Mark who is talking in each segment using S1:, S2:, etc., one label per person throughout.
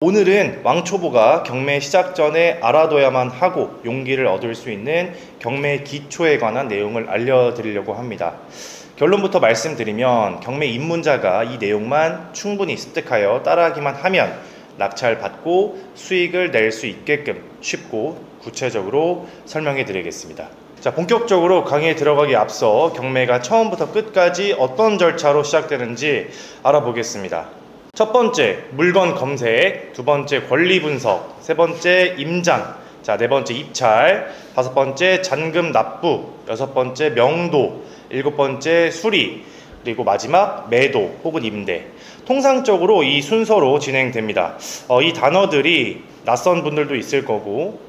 S1: 오늘은 왕초보가 경매 시작 전에 알아둬야만 하고 용기를 얻을 수 있는 경매 기초에 관한 내용을 알려드리려고 합니다. 결론부터 말씀드리면 경매 입문자가 이 내용만 충분히 습득하여 따라하기만 하면 낙찰 받고 수익을 낼 수 있게끔 쉽고 구체적으로 설명해 드리겠습니다. 자, 본격적으로 강의에 들어가기 앞서 경매가 처음부터 끝까지 어떤 절차로 시작되는지 알아보겠습니다. 첫 번째 물건 검색, 두 번째 권리 분석, 세 번째 임장, 자, 네 번째 입찰, 다섯 번째 잔금 납부, 여섯 번째 명도, 일곱 번째 수리, 그리고 마지막 매도 혹은 임대. 통상적으로 이 순서로 진행됩니다. 어, 이 단어들이 낯선 분들도 있을 거고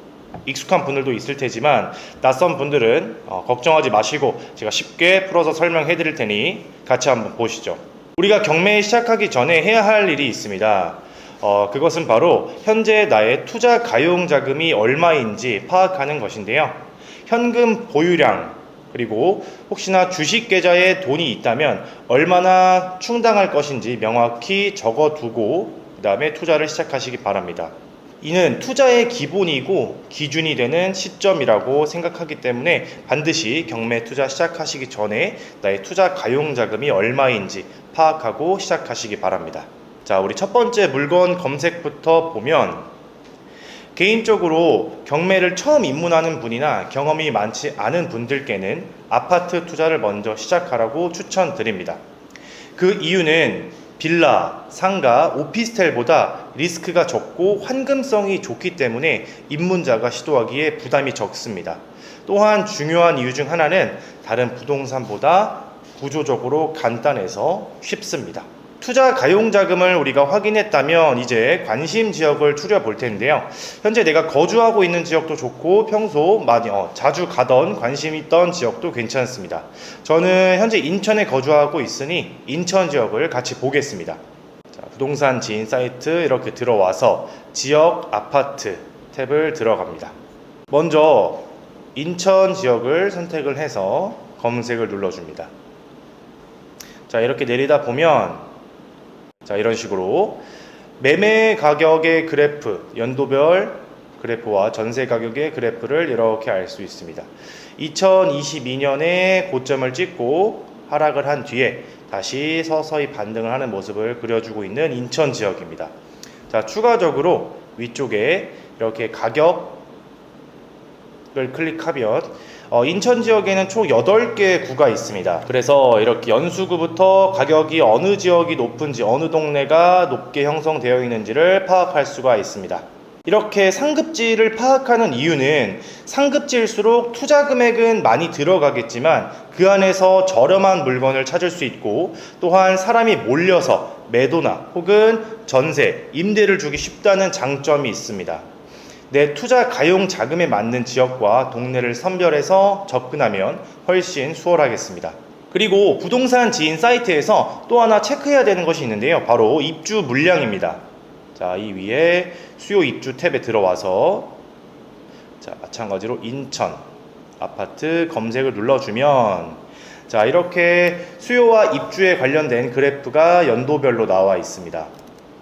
S1: 익숙한 분들도 있을 테지만 낯선 분들은 어, 걱정하지 마시고 제가 쉽게 풀어서 설명해 드릴 테니 같이 한번 보시죠. 우리가 경매 시작하기 전에 해야 할 일이 있습니다. 어, 그것은 바로 현재 나의 투자 가용 자금이 얼마인지 파악하는 것인데요. 현금 보유량 그리고 혹시나 주식 계좌에 돈이 있다면 얼마나 충당할 것인지 명확히 적어두고 그 다음에 투자를 시작하시기 바랍니다. 이는 투자의 기본이고 기준이 되는 시점이라고 생각하기 때문에 반드시 경매 투자 시작하시기 전에 나의 투자 가용 자금이 얼마인지 파악하고 시작하시기 바랍니다. 자, 우리 첫 번째 물건 검색부터 보면 개인적으로 경매를 처음 입문하는 분이나 경험이 많지 않은 분들께는 아파트 투자를 먼저 시작하라고 추천드립니다. 그 이유는 빌라, 상가, 오피스텔보다 리스크가 적고 환금성이 좋기 때문에 입문자가 시도하기에 부담이 적습니다. 또한 중요한 이유 중 하나는 다른 부동산보다 구조적으로 간단해서 쉽습니다. 투자 가용 자금을 우리가 확인했다면 이제 관심 지역을 추려 볼 텐데요. 현재 내가 거주하고 있는 지역도 좋고 평소 많이 어, 자주 가던 관심 있던 지역도 괜찮습니다. 저는 현재 인천에 거주하고 있으니 인천 지역을 같이 보겠습니다. 자, 부동산 지인 사이트 이렇게 들어와서 지역 아파트 탭을 들어갑니다. 먼저 인천 지역을 선택을 해서 검색을 눌러줍니다. 자, 이렇게 내리다 보면 자, 이런 식으로 매매 가격의 그래프, 연도별 그래프와 전세 가격의 그래프를 이렇게 알 수 있습니다. 2022년에 고점을 찍고 하락을 한 뒤에 다시 서서히 반등을 하는 모습을 그려주고 있는 인천 지역입니다. 자, 추가적으로 위쪽에 이렇게 가격을 클릭하면 어, 인천 지역에는 총 8개 구가 있습니다. 그래서 이렇게 연수구부터 가격이 어느 지역이 높은지, 어느 동네가 높게 형성되어 있는지를 파악할 수가 있습니다. 이렇게 상급지를 파악하는 이유는 상급지일수록 투자 금액은 많이 들어가겠지만 그 안에서 저렴한 물건을 찾을 수 있고 또한 사람이 몰려서 매도나 혹은 전세, 임대를 주기 쉽다는 장점이 있습니다. 내 투자 가용 자금에 맞는 지역과 동네를 선별해서 접근하면 훨씬 수월하겠습니다. 그리고 부동산 지인 사이트에서 또 하나 체크해야 되는 것이 있는데요. 바로 입주 물량입니다. 자, 이 위에 수요 입주 탭에 들어와서 자, 마찬가지로 인천 아파트 검색을 눌러주면 자, 이렇게 수요와 입주에 관련된 그래프가 연도별로 나와 있습니다.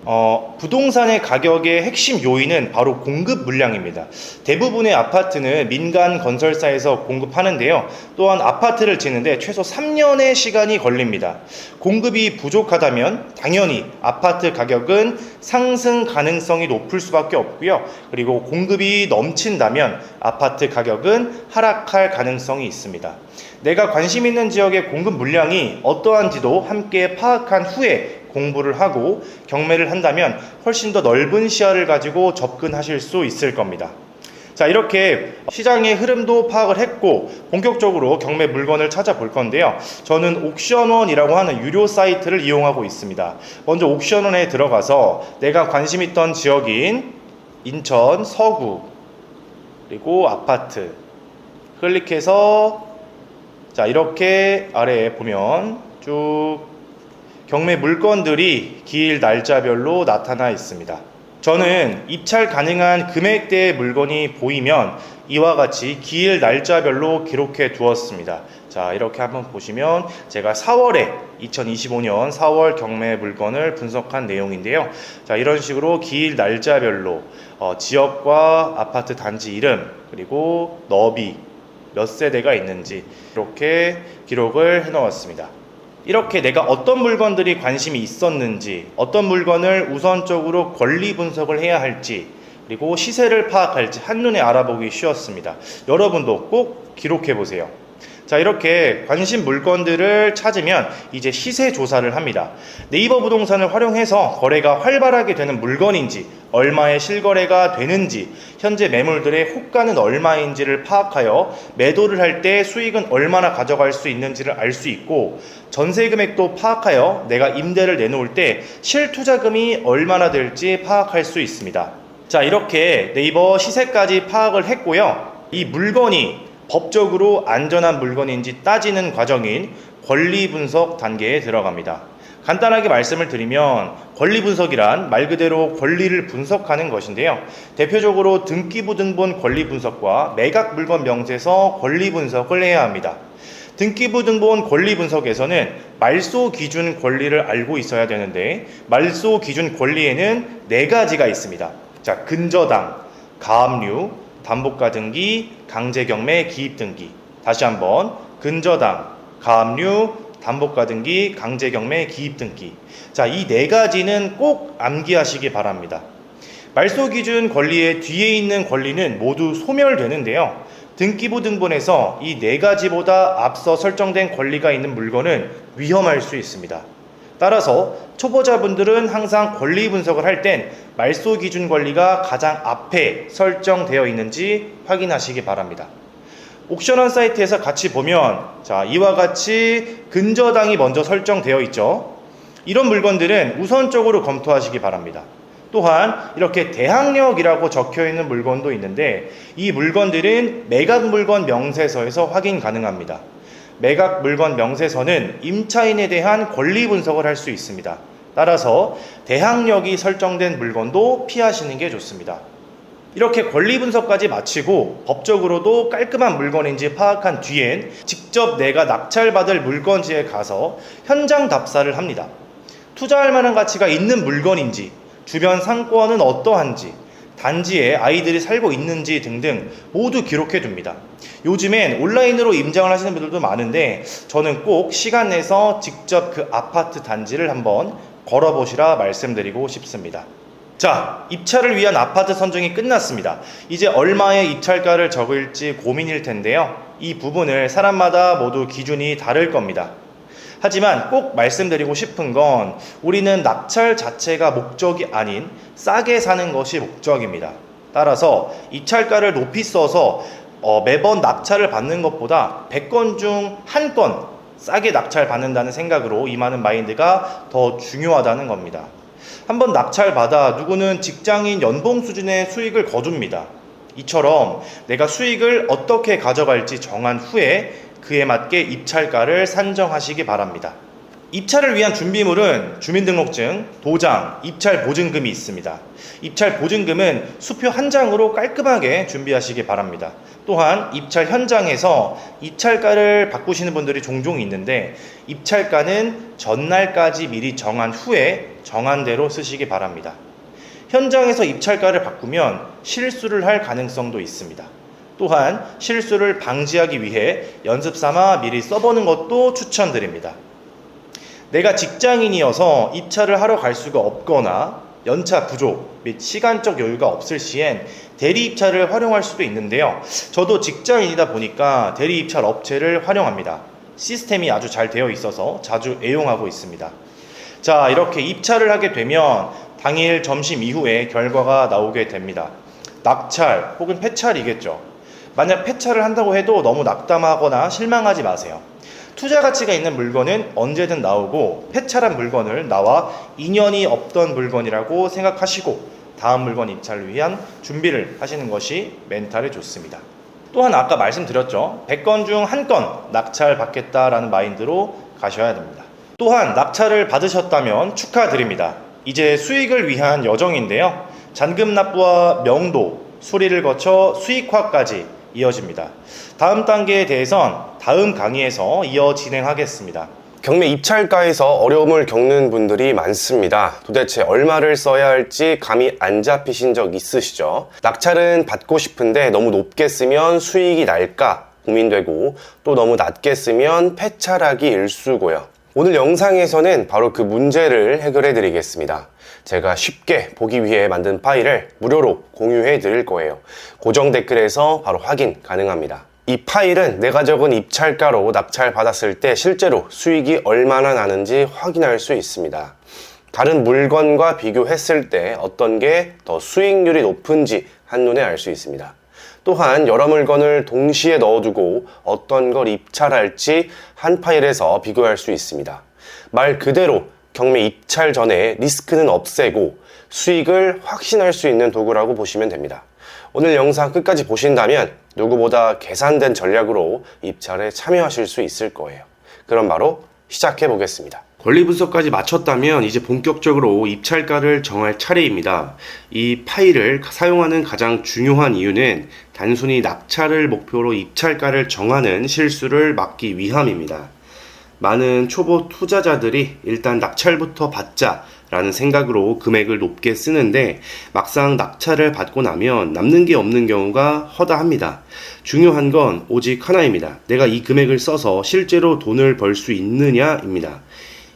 S1: 어, 부동산의 가격의 핵심 요인은 바로 공급 물량입니다. 대부분의 아파트는 민간 건설사에서 공급하는데요. 또한 아파트를 짓는데 최소 3년의 시간이 걸립니다. 공급이 부족하다면 당연히 아파트 가격은 상승 가능성이 높을 수밖에 없고요. 그리고 공급이 넘친다면 아파트 가격은 하락할 가능성이 있습니다. 내가 관심 있는 지역의 공급 물량이 어떠한지도 함께 파악한 후에 공부를 하고 경매를 한다면 훨씬 더 넓은 시야를 가지고 접근하실 수 있을 겁니다. 자, 이렇게 시장의 흐름도 파악을 했고 본격적으로 경매 물건을 찾아볼 건데요. 저는 옥션원이라고 하는 유료 사이트를 이용하고 있습니다. 먼저 옥션원에 들어가서 내가 관심 있던 지역인 인천 서구 그리고 아파트 클릭해서 자, 이렇게 아래에 보면 쭉 경매 물건들이 기일 날짜별로 나타나 있습니다. 저는 입찰 가능한 금액대의 물건이 보이면 이와 같이 기일 날짜별로 기록해 두었습니다. 자, 이렇게 한번 보시면 제가 4월에 2025년 4월 경매 물건을 분석한 내용인데요. 자, 이런 식으로 기일 날짜별로 어, 지역과 아파트 단지 이름 그리고 너비 몇 세대가 있는지 이렇게 기록을 해 놓았습니다. 이렇게 내가 어떤 물건들이 관심이 있었는지, 어떤 물건을 우선적으로 권리 분석을 해야 할지, 그리고 시세를 파악할지 한눈에 알아보기 쉬웠습니다. 여러분도 꼭 기록해 보세요. 자, 이렇게 관심 물건들을 찾으면 이제 시세 조사를 합니다. 네이버 부동산을 활용해서 거래가 활발하게 되는 물건인지, 얼마의 실거래가 되는지, 현재 매물들의 호가는 얼마인지를 파악하여 매도를 할 때 수익은 얼마나 가져갈 수 있는지를 알 수 있고, 전세 금액도 파악하여 내가 임대를 내놓을 때 실투자금이 얼마나 될지 파악할 수 있습니다. 자, 이렇게 네이버 시세까지 파악을 했고요. 이 물건이 법적으로 안전한 물건인지 따지는 과정인 권리 분석 단계에 들어갑니다. 간단하게 말씀을 드리면 권리 분석이란 말 그대로 권리를 분석하는 것인데요. 대표적으로 등기부 등본 권리 분석과 매각 물건 명세서 권리 분석을 해야 합니다. 등기부 등본 권리 분석에서는 말소 기준 권리를 알고 있어야 되는데 말소 기준 권리에는 네 가지가 있습니다. 자, 근저당, 가압류, 담보가 등기, 강제경매 기입 등기. 다시 한번 근저당, 가압류, 담보가 등기, 강제경매 기입 등기. 자, 이 네 가지는 꼭 암기하시기 바랍니다. 말소 기준 권리의 뒤에 있는 권리는 모두 소멸되는데요. 등기부 등본에서 이 네 가지보다 앞서 설정된 권리가 있는 물건은 위험할 수 있습니다. 따라서 초보자분들은 항상 권리 분석을 할 땐 말소 기준 권리가 가장 앞에 설정되어 있는지 확인하시기 바랍니다. 옥션원 사이트에서 같이 보면 자 이와 같이 근저당이 먼저 설정되어 있죠. 이런 물건들은 우선적으로 검토하시기 바랍니다. 또한 이렇게 대항력이라고 적혀 있는 물건도 있는데 이 물건들은 매각 물건 명세서에서 확인 가능합니다. 매각 물건 명세서는 임차인에 대한 권리 분석을 할 수 있습니다. 따라서 대항력이 설정된 물건도 피하시는 게 좋습니다. 이렇게 권리 분석까지 마치고 법적으로도 깔끔한 물건인지 파악한 뒤엔 직접 내가 낙찰받을 물건지에 가서 현장 답사를 합니다. 투자할 만한 가치가 있는 물건인지, 주변 상권은 어떠한지, 단지에 아이들이 살고 있는지 등등 모두 기록해 둡니다. 요즘엔 온라인으로 임장을 하시는 분들도 많은데 저는 꼭 시간 내서 직접 그 아파트 단지를 한번 걸어보시라 말씀드리고 싶습니다. 자, 입찰을 위한 아파트 선정이 끝났습니다. 이제 얼마의 입찰가를 적을지 고민일 텐데요. 이 부분을 사람마다 모두 기준이 다를 겁니다. 하지만 꼭 말씀드리고 싶은 건 우리는 낙찰 자체가 목적이 아닌 싸게 사는 것이 목적입니다. 따라서 입찰가를 높이 써서 어, 매번 낙찰을 받는 것보다 100건 중 한 건 싸게 낙찰 받는다는 생각으로 임하는 마인드가 더 중요하다는 겁니다. 한번 낙찰 받아 누구는 직장인 연봉 수준의 수익을 거둡니다. 이처럼 내가 수익을 어떻게 가져갈지 정한 후에 그에 맞게 입찰가를 산정하시기 바랍니다. 입찰을 위한 준비물은 주민등록증, 도장, 입찰 보증금이 있습니다. 입찰 보증금은 수표 한 장으로 깔끔하게 준비하시기 바랍니다. 또한 입찰 현장에서 입찰가를 바꾸시는 분들이 종종 있는데 입찰가는 전날까지 미리 정한 후에 정한 대로 쓰시기 바랍니다. 현장에서 입찰가를 바꾸면 실수를 할 가능성도 있습니다. 또한 실수를 방지하기 위해 연습 삼아 미리 써보는 것도 추천드립니다. 내가 직장인이어서 입찰을 하러 갈 수가 없거나 연차 부족 및 시간적 여유가 없을 시엔 대리 입찰을 활용할 수도 있는데요. 저도 직장인이다 보니까 대리 입찰 업체를 활용합니다. 시스템이 아주 잘 되어 있어서 자주 애용하고 있습니다. 자, 이렇게 입찰을 하게 되면 당일 점심 이후에 결과가 나오게 됩니다. 낙찰 혹은 폐찰이겠죠. 만약 폐차를 한다고 해도 너무 낙담하거나 실망하지 마세요. 투자 가치가 있는 물건은 언제든 나오고 폐차한 물건을 나와 인연이 없던 물건이라고 생각하시고 다음 물건 입찰을 위한 준비를 하시는 것이 멘탈에 좋습니다. 또한 아까 말씀드렸죠. 100건 중 한 건 낙찰 받겠다라는 마인드로 가셔야 됩니다. 또한 낙찰을 받으셨다면 축하드립니다. 이제 수익을 위한 여정인데요. 잔금 납부와 명도, 수리를 거쳐 수익화까지 이어집니다. 다음 단계에 대해선 다음 강의에서 이어 진행하겠습니다.
S2: 경매 입찰가에서 어려움을 겪는 분들이 많습니다. 도대체 얼마를 써야 할지 감이 안 잡히신 적 있으시죠? 낙찰은 받고 싶은데 너무 높게 쓰면 수익이 날까 고민되고 또 너무 낮게 쓰면 폐차락이 일수고요. 오늘 영상에서는 바로 그 문제를 해결해 드리겠습니다. 제가 쉽게 보기 위해 만든 파일을 무료로 공유해 드릴 거예요. 고정 댓글에서 바로 확인 가능합니다. 이 파일은 내가 적은 입찰가로 낙찰 받았을 때 실제로 수익이 얼마나 나는지 확인할 수 있습니다. 다른 물건과 비교했을 때 어떤 게 더 수익률이 높은지 한눈에 알 수 있습니다. 또한 여러 물건을 동시에 넣어두고 어떤 걸 입찰할지 한 파일에서 비교할 수 있습니다. 말 그대로 경매 입찰 전에 리스크는 없애고 수익을 확신할 수 있는 도구라고 보시면 됩니다. 오늘 영상 끝까지 보신다면 누구보다 계산된 전략으로 입찰에 참여하실 수 있을 거예요. 그럼 바로 시작해 보겠습니다.
S3: 권리 분석까지 마쳤다면 이제 본격적으로 입찰가를 정할 차례입니다. 이 파일을 사용하는 가장 중요한 이유는 단순히 낙찰을 목표로 입찰가를 정하는 실수를 막기 위함입니다. 많은 초보 투자자들이 일단 낙찰부터 받자 라는 생각으로 금액을 높게 쓰는데 막상 낙찰을 받고 나면 남는 게 없는 경우가 허다합니다. 중요한 건 오직 하나입니다. 내가 이 금액을 써서 실제로 돈을 벌 수 있느냐입니다.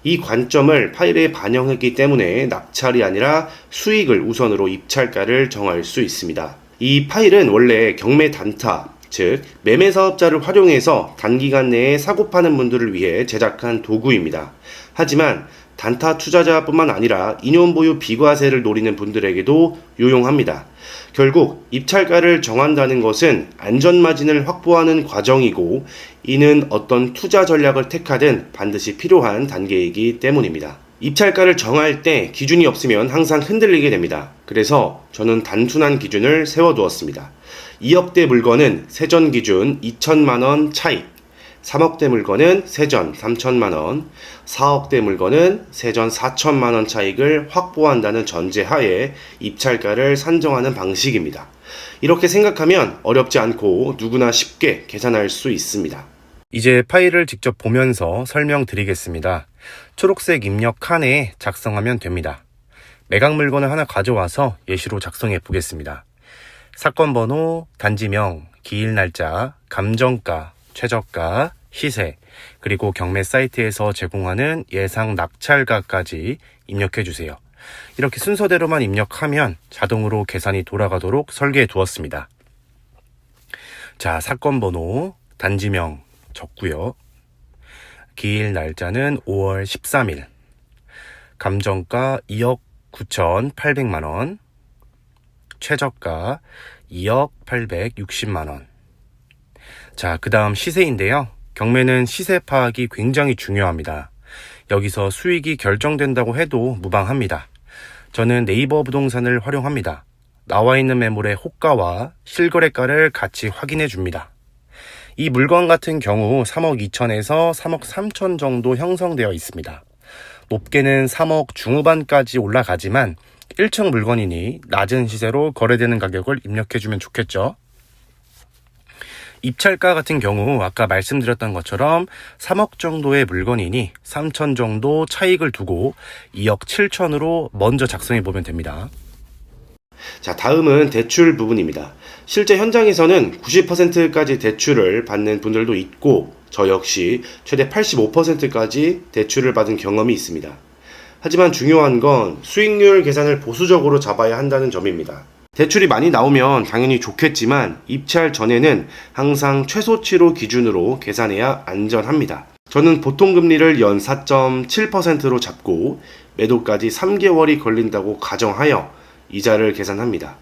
S3: 이 관점을 파일에 반영했기 때문에 낙찰이 아니라 수익을 우선으로 입찰가를 정할 수 있습니다. 이 파일은 원래 경매 단타, 즉 매매 사업자를 활용해서 단기간 내에 사고 파는 분들을 위해 제작한 도구입니다. 하지만 단타 투자자뿐만 아니라 인용 보유 비과세를 노리는 분들에게도 유용합니다. 결국 입찰가를 정한다는 것은 안전 마진을 확보하는 과정이고 이는 어떤 투자 전략을 택하든 반드시 필요한 단계이기 때문입니다. 입찰가를 정할 때 기준이 없으면 항상 흔들리게 됩니다. 그래서 저는 단순한 기준을 세워두었습니다. 2억대 물건은 세전 기준 2천만원 차익, 3억대 물건은 세전 3천만 원, 4억대 물건은 세전 4천만 원 차익을 확보한다는 전제하에 입찰가를 산정하는 방식입니다. 이렇게 생각하면 어렵지 않고 누구나 쉽게 계산할 수 있습니다.
S4: 이제 파일을 직접 보면서 설명드리겠습니다. 초록색 입력 칸에 작성하면 됩니다. 매각 물건을 하나 가져와서 예시로 작성해 보겠습니다. 사건 번호, 단지명, 기일 날짜, 감정가, 최저가, 시세, 그리고 경매 사이트에서 제공하는 예상 낙찰가까지 입력해 주세요. 이렇게 순서대로만 입력하면 자동으로 계산이 돌아가도록 설계해 두었습니다. 자, 사건 번호, 단지명 적고요. 기일 날짜는 5월 13일. 감정가 2억 9,800만 원. 최저가 2억 860만 원. 자, 그 다음 시세인데요. 경매는 시세 파악이 굉장히 중요합니다. 여기서 수익이 결정된다고 해도 무방합니다. 저는 네이버 부동산을 활용합니다. 나와 있는 매물의 호가와 실거래가를 같이 확인해 줍니다. 이 물건 같은 경우 3억 2천에서 3억 3천 정도 형성되어 있습니다. 높게는 3억 중후반까지 올라가지만 1층 물건이니 낮은 시세로 거래되는 가격을 입력해주면 좋겠죠. 입찰가 같은 경우 아까 말씀드렸던 것처럼 3억 정도의 물건이니 3천 정도 차익을 두고 2억 7천으로 먼저 작성해 보면 됩니다.
S3: 자, 다음은 대출 부분입니다. 실제 현장에서는 90%까지 대출을 받는 분들도 있고, 저 역시 최대 85%까지 대출을 받은 경험이 있습니다. 하지만 중요한 건 수익률 계산을 보수적으로 잡아야 한다는 점입니다. 대출이 많이 나오면 당연히 좋겠지만 입찰 전에는 항상 최소치로 기준으로 계산해야 안전합니다. 저는 보통 금리를 연 4.7%로 잡고 매도까지 3개월이 걸린다고 가정하여 이자를 계산합니다.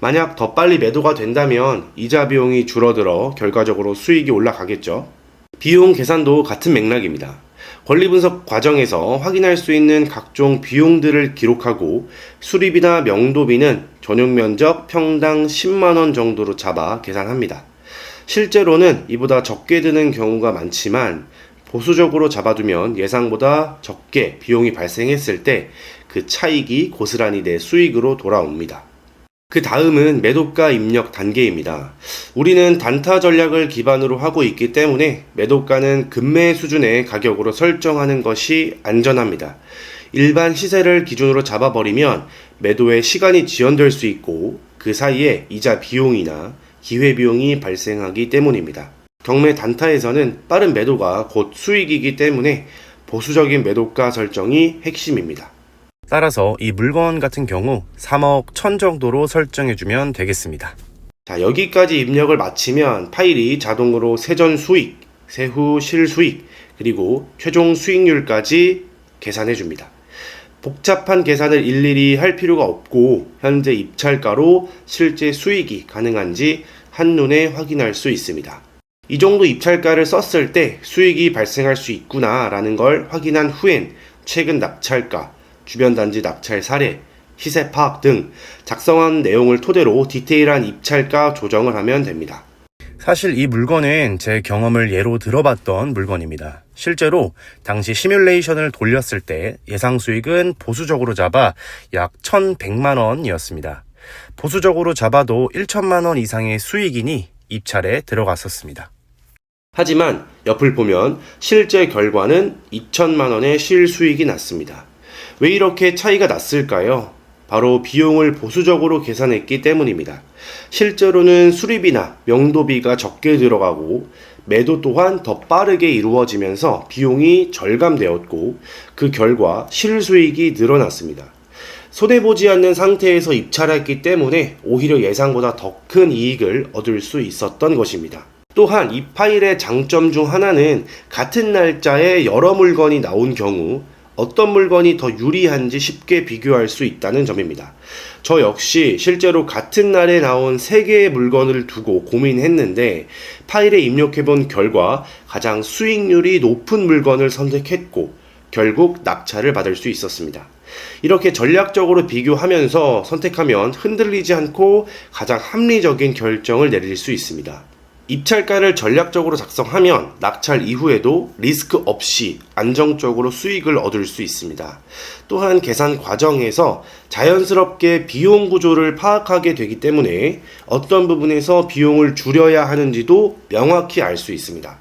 S3: 만약 더 빨리 매도가 된다면 이자 비용이 줄어들어 결과적으로 수익이 올라가겠죠. 비용 계산도 같은 맥락입니다. 권리 분석 과정에서 확인할 수 있는 각종 비용들을 기록하고 수리비나 명도비는 전용 면적 평당 10만원 정도로 잡아 계산합니다. 실제로는 이보다 적게 드는 경우가 많지만 보수적으로 잡아두면 예상보다 적게 비용이 발생했을 때 그 차익이 고스란히 내 수익으로 돌아옵니다. 그 다음은 매도가 입력 단계입니다. 우리는 단타 전략을 기반으로 하고 있기 때문에 매도가는 금매 수준의 가격으로 설정하는 것이 안전합니다. 일반 시세를 기준으로 잡아버리면 매도에 시간이 지연될 수 있고 그 사이에 이자 비용이나 기회 비용이 발생하기 때문입니다. 경매 단타에서는 빠른 매도가 곧 수익이기 때문에 보수적인 매도가 설정이 핵심입니다.
S4: 따라서 이 물건 같은 경우 3억 1000 정도로 설정해주면 되겠습니다.
S3: 자, 여기까지 입력을 마치면 파일이 자동으로 세전 수익, 세후 실수익, 그리고 최종 수익률까지 계산해 줍니다. 복잡한 계산을 일일이 할 필요가 없고 현재 입찰가로 실제 수익이 가능한지 한눈에 확인할 수 있습니다. 이 정도 입찰가를 썼을 때 수익이 발생할 수 있구나라는 걸 확인한 후엔 최근 낙찰가, 주변 단지 낙찰 사례, 시세 파악 등 작성한 내용을 토대로 디테일한 입찰가 조정을 하면 됩니다.
S4: 사실 이 물건은 제 경험을 예로 들어봤던 물건입니다. 실제로 당시 시뮬레이션을 돌렸을 때 예상 수익은 보수적으로 잡아 약 1100만 원이었습니다. 보수적으로 잡아도 1000만 원 이상의 수익이니 입찰에 들어갔었습니다.
S3: 하지만 옆을 보면 실제 결과는 2천만 원의 실수익이 났습니다. 왜 이렇게 차이가 났을까요? 바로 비용을 보수적으로 계산했기 때문입니다. 실제로는 수리비나 명도비가 적게 들어가고 매도 또한 더 빠르게 이루어지면서 비용이 절감되었고 그 결과 실수익이 늘어났습니다. 손해보지 않는 상태에서 입찰했기 때문에 오히려 예상보다 더 큰 이익을 얻을 수 있었던 것입니다. 또한 이 파일의 장점 중 하나는 같은 날짜에 여러 물건이 나온 경우 어떤 물건이 더 유리한지 쉽게 비교할 수 있다는 점입니다. 저 역시 실제로 같은 날에 나온 3개의 물건을 두고 고민했는데 파일에 입력해 본 결과 가장 수익률이 높은 물건을 선택했고 결국 낙찰을 받을 수 있었습니다. 이렇게 전략적으로 비교하면서 선택하면 흔들리지 않고 가장 합리적인 결정을 내릴 수 있습니다. 입찰가를 전략적으로 작성하면 낙찰 이후에도 리스크 없이 안정적으로 수익을 얻을 수 있습니다. 또한 계산 과정에서 자연스럽게 비용 구조를 파악하게 되기 때문에 어떤 부분에서 비용을 줄여야 하는지도 명확히 알 수 있습니다.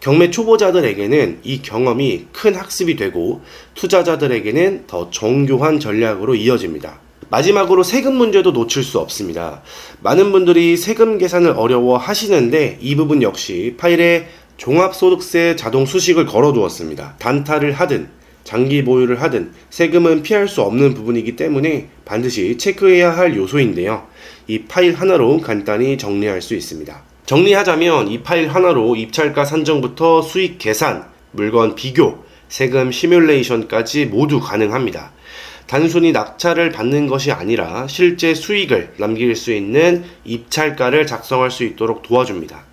S3: 경매 초보자들에게는 이 경험이 큰 학습이 되고 투자자들에게는 더 정교한 전략으로 이어집니다. 마지막으로 세금 문제도 놓칠 수 없습니다. 많은 분들이 세금 계산을 어려워 하시는데 이 부분 역시 파일에 종합소득세 자동 수식을 걸어 두었습니다. 단타를 하든 장기 보유를 하든 세금은 피할 수 없는 부분이기 때문에 반드시 체크해야 할 요소인데요. 이 파일 하나로 간단히 정리할 수 있습니다. 정리하자면 이 파일 하나로 입찰가 산정부터 수익 계산, 물건 비교, 세금 시뮬레이션까지 모두 가능합니다. 단순히 낙찰을 받는 것이 아니라 실제 수익을 남길 수 있는 입찰가를 작성할 수 있도록 도와줍니다.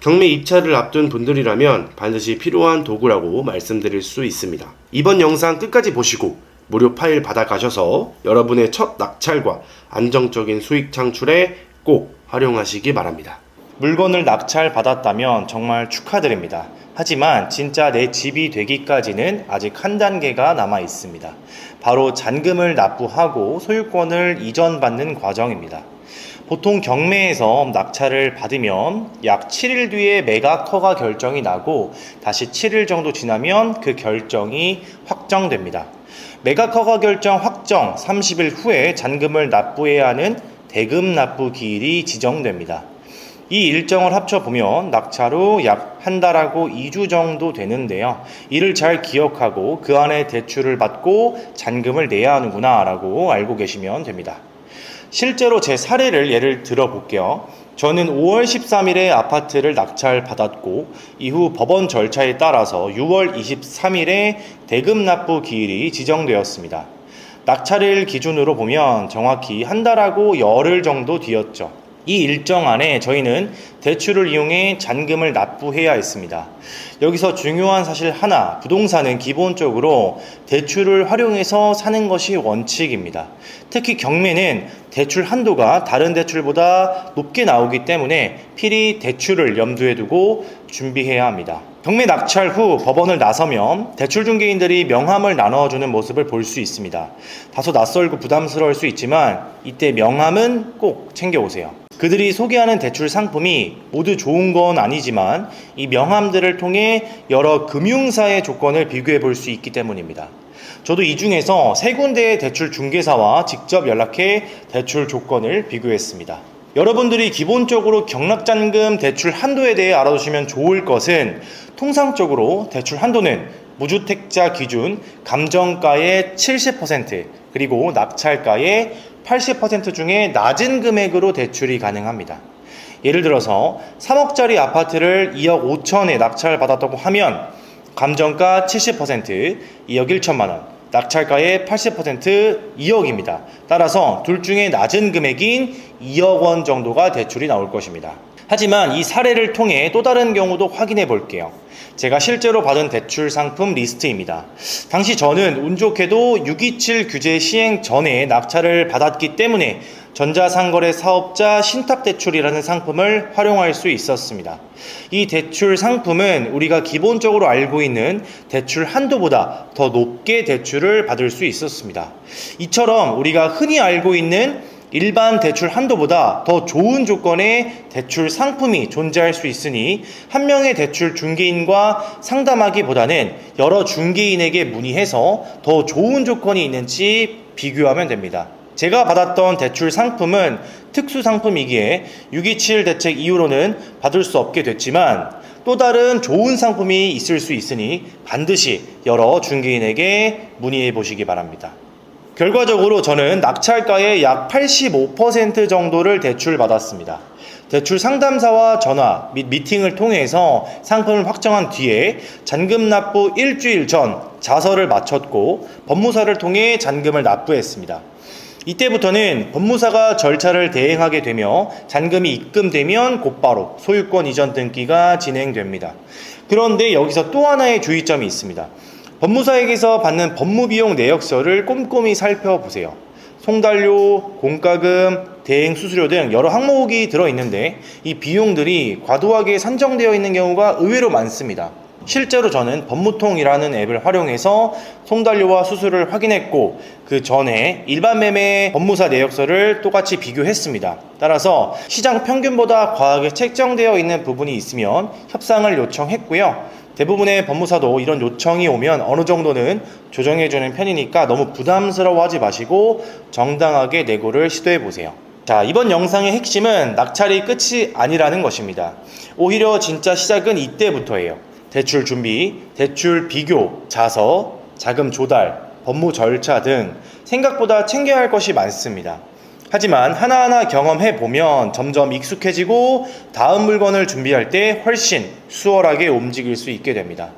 S3: 경매 입찰을 앞둔 분들이라면 반드시 필요한 도구라고 말씀드릴 수 있습니다. 이번 영상 끝까지 보시고 무료 파일 받아가셔서 여러분의 첫 낙찰과 안정적인 수익 창출에 꼭 활용하시기 바랍니다.
S1: 물건을 낙찰 받았다면 정말 축하드립니다. 하지만 진짜 내 집이 되기까지는 아직 한 단계가 남아 있습니다. 바로 잔금을 납부하고 소유권을 이전받는 과정입니다. 보통 경매에서 낙찰을 받으면 약 7일 뒤에 매각 허가 결정이 나고 다시 7일 정도 지나면 그 결정이 확정됩니다. 매각 허가 결정 확정 30일 후에 잔금을 납부해야 하는 대금 납부 기일이 지정됩니다. 이 일정을 합쳐보면 낙찰 후약한 달하고 2주 정도 되는데요. 이를 잘 기억하고 그 안에 대출을 받고 잔금을 내야 하는구나 라고 알고 계시면 됩니다. 실제로 제 사례를 예를 들어 볼게요. 저는 5월 13일에 아파트를 낙찰 받았고 이후 법원 절차에 따라서 6월 23일에 대금 납부 기일이 지정되었습니다. 낙찰일 기준으로 보면 정확히 한 달하고 열흘 정도 뒤였죠. 이 일정 안에 저희는 대출을 이용해 잔금을 납부해야 했습니다. 여기서 중요한 사실 하나, 부동산은 기본적으로 대출을 활용해서 사는 것이 원칙입니다. 특히 경매는 대출 한도가 다른 대출보다 높게 나오기 때문에 필히 대출을 염두에 두고 준비해야 합니다. 경매 낙찰 후 법원을 나서면 대출 중개인들이 명함을 나눠주는 모습을 볼 수 있습니다. 다소 낯설고 부담스러울 수 있지만 이때 명함은 꼭 챙겨오세요. 그들이 소개하는 대출 상품이 모두 좋은 건 아니지만 이 명함들을 통해 여러 금융사의 조건을 비교해 볼 수 있기 때문입니다. 저도 이 중에서 세 군데의 대출 중개사와 직접 연락해 대출 조건을 비교했습니다. 여러분들이 기본적으로 경락잔금 대출 한도에 대해 알아두시면 좋을 것은 통상적으로 대출 한도는 무주택자 기준 감정가의 70% 그리고 낙찰가의 80% 중에 낮은 금액으로 대출이 가능합니다. 예를 들어서 3억짜리 아파트를 2억 5천에 낙찰 받았다고 하면 감정가 70% 2억 1천만 원, 낙찰가의 80% 2억입니다. 따라서 둘 중에 낮은 금액인 2억 원 정도가 대출이 나올 것입니다. 하지만 이 사례를 통해 또 다른 경우도 확인해 볼게요. 제가 실제로 받은 대출 상품 리스트입니다. 당시 저는 운 좋게도 627 규제 시행 전에 낙찰을 받았기 때문에 전자상거래 사업자 신탁대출이라는 상품을 활용할 수 있었습니다. 이 대출 상품은 우리가 기본적으로 알고 있는 대출 한도보다 더 높게 대출을 받을 수 있었습니다. 이처럼 우리가 흔히 알고 있는 일반 대출 한도보다 더 좋은 조건의 대출 상품이 존재할 수 있으니 한 명의 대출 중개인과 상담하기보다는 여러 중개인에게 문의해서 더 좋은 조건이 있는지 비교하면 됩니다. 제가 받았던 대출 상품은 특수 상품이기에 627 대책 이후로는 받을 수 없게 됐지만 또 다른 좋은 상품이 있을 수 있으니 반드시 여러 중개인에게 문의해 보시기 바랍니다. 결과적으로 저는 낙찰가의 약 85% 정도를 대출 받았습니다. 대출 상담사와 전화 및 미팅을 통해서 상품을 확정한 뒤에 잔금 납부 일주일 전 자서를 마쳤고 법무사를 통해 잔금을 납부했습니다. 이때부터는 법무사가 절차를 대행하게 되며 잔금이 입금되면 곧바로 소유권 이전 등기가 진행됩니다. 그런데 여기서 또 하나의 주의점이 있습니다. 법무사에게서 받는 법무비용 내역서를 꼼꼼히 살펴보세요. 송달료, 공과금, 대행 수수료 등 여러 항목이 들어있는데 이 비용들이 과도하게 산정되어 있는 경우가 의외로 많습니다. 실제로 저는 법무통이라는 앱을 활용해서 송달료와 수수료를 확인했고 그 전에 일반 매매 법무사 내역서를 똑같이 비교했습니다. 따라서 시장 평균보다 과하게 책정되어 있는 부분이 있으면 협상을 요청했고요. 대부분의 법무사도 이런 요청이 오면 어느 정도는 조정해주는 편이니까 너무 부담스러워하지 마시고 정당하게 내고를 시도해 보세요. 자, 이번 영상의 핵심은 낙찰이 끝이 아니라는 것입니다. 오히려 진짜 시작은 이때부터예요. 대출 준비, 대출 비교, 자서, 자금 조달, 법무 절차 등 생각보다 챙겨야 할 것이 많습니다. 하지만 하나하나 경험해 보면 점점 익숙해지고 다음 물건을 준비할 때 훨씬 수월하게 움직일 수 있게 됩니다.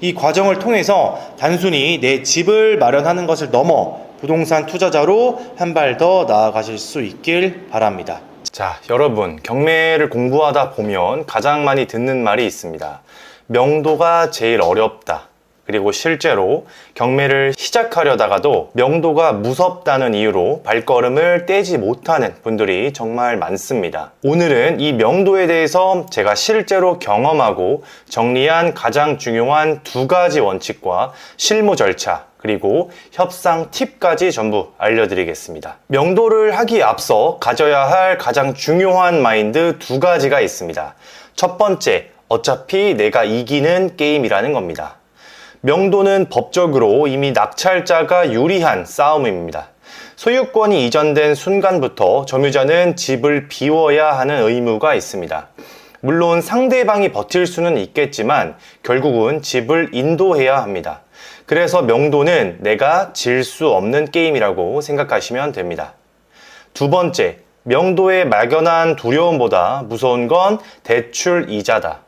S1: 이 과정을 통해서 단순히 내 집을 마련하는 것을 넘어 부동산 투자자로 한 발 더 나아가실 수 있길 바랍니다.
S2: 자, 여러분, 경매를 공부하다 보면 가장 많이 듣는 말이 있습니다. 명도가 제일 어렵다. 그리고 실제로 경매를 시작하려다가도 명도가 무섭다는 이유로 발걸음을 떼지 못하는 분들이 정말 많습니다. 오늘은 이 명도에 대해서 제가 실제로 경험하고 정리한 가장 중요한 두 가지 원칙과 실무 절차, 그리고 협상 팁까지 전부 알려드리겠습니다. 명도를 하기에 앞서 가져야 할 가장 중요한 마인드 두 가지가 있습니다. 첫 번째, 어차피 내가 이기는 게임이라는 겁니다. 명도는 법적으로 이미 낙찰자가 유리한 싸움입니다. 소유권이 이전된 순간부터 점유자는 집을 비워야 하는 의무가 있습니다. 물론 상대방이 버틸 수는 있겠지만 결국은 집을 인도해야 합니다. 그래서 명도는 내가 질 수 없는 게임이라고 생각하시면 됩니다. 두 번째, 명도의 막연한 두려움보다 무서운 건 대출 이자다.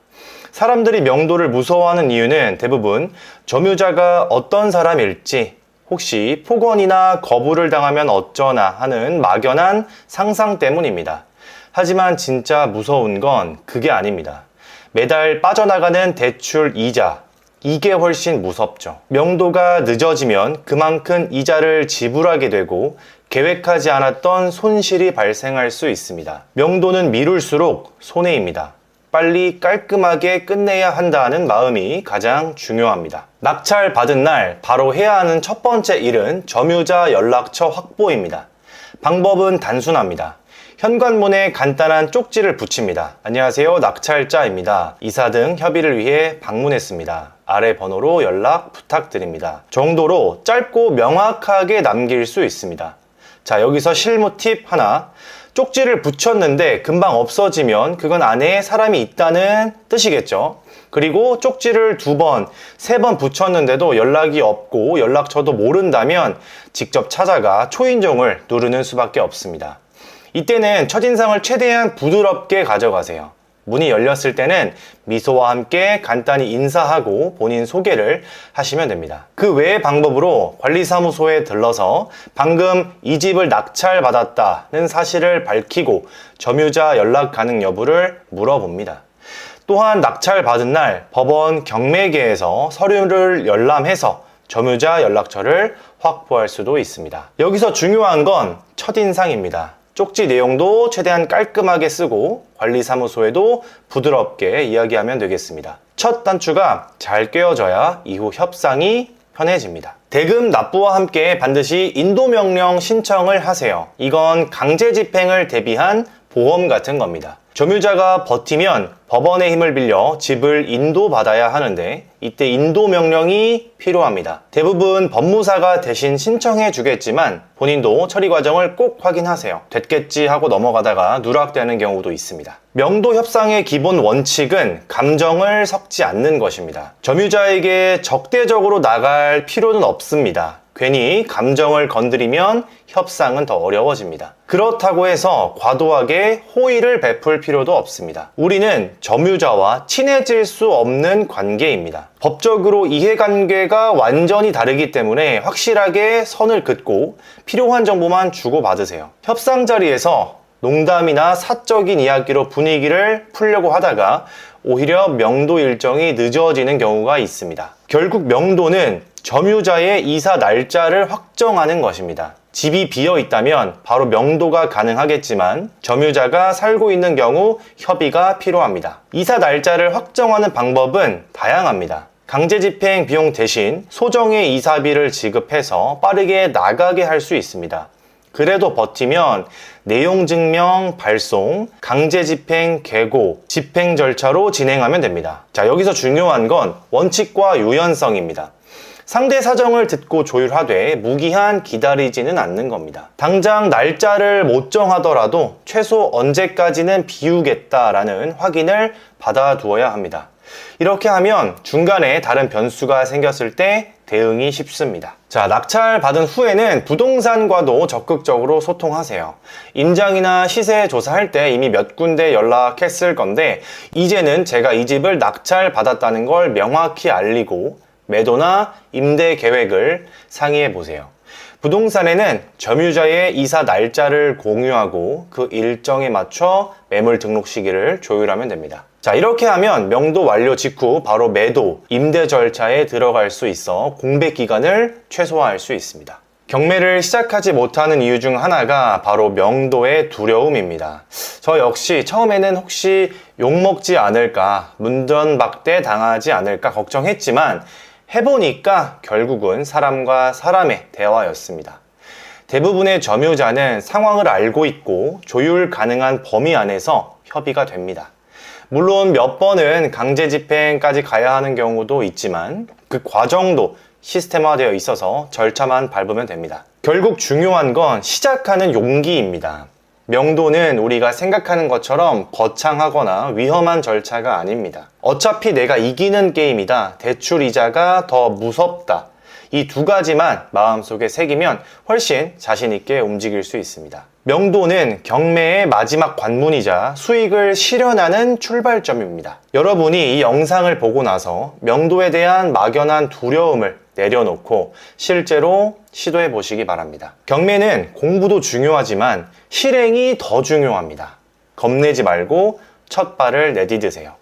S2: 사람들이 명도를 무서워하는 이유는 대부분 점유자가 어떤 사람일지 혹시 폭언이나 거부를 당하면 어쩌나 하는 막연한 상상 때문입니다. 하지만 진짜 무서운 건 그게 아닙니다. 매달 빠져나가는 대출 이자, 이게 훨씬 무섭죠. 명도가 늦어지면 그만큼 이자를 지불하게 되고 계획하지 않았던 손실이 발생할 수 있습니다. 명도는 미룰수록 손해입니다.
S1: 빨리 깔끔하게 끝내야 한다는 마음이 가장 중요합니다. 낙찰 받은 날 바로 해야 하는 첫 번째 일은 점유자 연락처 확보입니다. 방법은 단순합니다. 현관문에 간단한 쪽지를 붙입니다. 안녕하세요. 낙찰자입니다. 이사 등 협의를 위해 방문했습니다. 아래 번호로 연락 부탁드립니다. 정도로 짧고 명확하게 남길 수 있습니다. 자, 여기서 실무 팁 하나. 쪽지를 붙였는데 금방 없어지면 그건 안에 사람이 있다는 뜻이겠죠. 그리고 쪽지를 두 번, 세 번 붙였는데도 연락이 없고 연락처도 모른다면 직접 찾아가 초인종을 누르는 수밖에 없습니다. 이때는 첫인상을 최대한 부드럽게 가져가세요. 문이 열렸을 때는 미소와 함께 간단히 인사하고 본인 소개를 하시면 됩니다. 그 외의 방법으로 관리사무소에 들러서 방금 이 집을 낙찰받았다는 사실을 밝히고 점유자 연락 가능 여부를 물어봅니다. 또한 낙찰받은 날 법원 경매계에서 서류를 열람해서 점유자 연락처를 확보할 수도 있습니다. 여기서 중요한 건 첫인상입니다. 쪽지 내용도 최대한 깔끔하게 쓰고 관리사무소에도 부드럽게 이야기하면 되겠습니다. 첫 단추가 잘 꿰어져야 이후 협상이 편해집니다. 대금 납부와 함께 반드시 인도명령 신청을 하세요. 이건 강제 집행을 대비한 보험 같은 겁니다. 점유자가 버티면 법원의 힘을 빌려 집을 인도받아야 하는데 이때 인도 명령이 필요합니다. 대부분 법무사가 대신 신청해 주겠지만 본인도 처리 과정을 꼭 확인하세요. 됐겠지 하고 넘어가다가 누락되는 경우도 있습니다. 명도 협상의 기본 원칙은 감정을 섞지 않는 것입니다. 점유자에게 적대적으로 나갈 필요는 없습니다. 괜히 감정을 건드리면 협상은 더 어려워집니다. 그렇다고 해서 과도하게 호의를 베풀 필요도 없습니다. 우리는 점유자와 친해질 수 없는 관계입니다. 법적으로 이해관계가 완전히 다르기 때문에 확실하게 선을 긋고 필요한 정보만 주고받으세요. 협상 자리에서 농담이나 사적인 이야기로 분위기를 풀려고 하다가 오히려 명도 일정이 늦어지는 경우가 있습니다. 결국 명도는 점유자의 이사 날짜를 확정하는 것입니다. 집이 비어 있다면 바로 명도가 가능하겠지만 점유자가 살고 있는 경우 협의가 필요합니다. 이사 날짜를 확정하는 방법은 다양합니다. 강제 집행 비용 대신 소정의 이사비를 지급해서 빠르게 나가게 할 수 있습니다. 그래도 버티면 내용 증명 발송, 강제 집행 계고, 집행 절차로 진행하면 됩니다. 자, 여기서 중요한 건 원칙과 유연성입니다. 상대 사정을 듣고 조율하되 무기한 기다리지는 않는 겁니다. 당장 날짜를 못 정하더라도 최소 언제까지는 비우겠다라는 확인을 받아두어야 합니다. 이렇게 하면 중간에 다른 변수가 생겼을 때 대응이 쉽습니다. 자, 낙찰 받은 후에는 부동산과도 적극적으로 소통하세요. 임장이나 시세 조사할 때 이미 몇 군데 연락했을 건데, 이제는 제가 이 집을 낙찰 받았다는 걸 명확히 알리고, 매도나 임대 계획을 상의해 보세요. 부동산에는 점유자의 이사 날짜를 공유하고 그 일정에 맞춰 매물 등록 시기를 조율하면 됩니다. 자, 이렇게 하면 명도 완료 직후 바로 매도, 임대 절차에 들어갈 수 있어 공백 기간을 최소화할 수 있습니다. 경매를 시작하지 못하는 이유 중 하나가 바로 명도의 두려움입니다. 저 역시 처음에는 혹시 욕먹지 않을까, 문전박대 당하지 않을까 걱정했지만 해보니까 결국은 사람과 사람의 대화였습니다. 대부분의 점유자는 상황을 알고 있고 조율 가능한 범위 안에서 협의가 됩니다. 물론 몇 번은 강제 집행까지 가야 하는 경우도 있지만 그 과정도 시스템화되어 있어서 절차만 밟으면 됩니다. 결국 중요한 건 시작하는 용기입니다. 명도는 우리가 생각하는 것처럼 거창하거나 위험한 절차가 아닙니다. 어차피 내가 이기는 게임이다. 대출 이자가 더 무섭다. 이 두 가지만 마음속에 새기면 훨씬 자신있게 움직일 수 있습니다. 명도는 경매의 마지막 관문이자 수익을 실현하는 출발점입니다. 여러분이 이 영상을 보고 나서 명도에 대한 막연한 두려움을 내려놓고 실제로 시도해 보시기 바랍니다. 경매는 공부도 중요하지만 실행이 더 중요합니다. 겁내지 말고 첫 발을 내디드세요.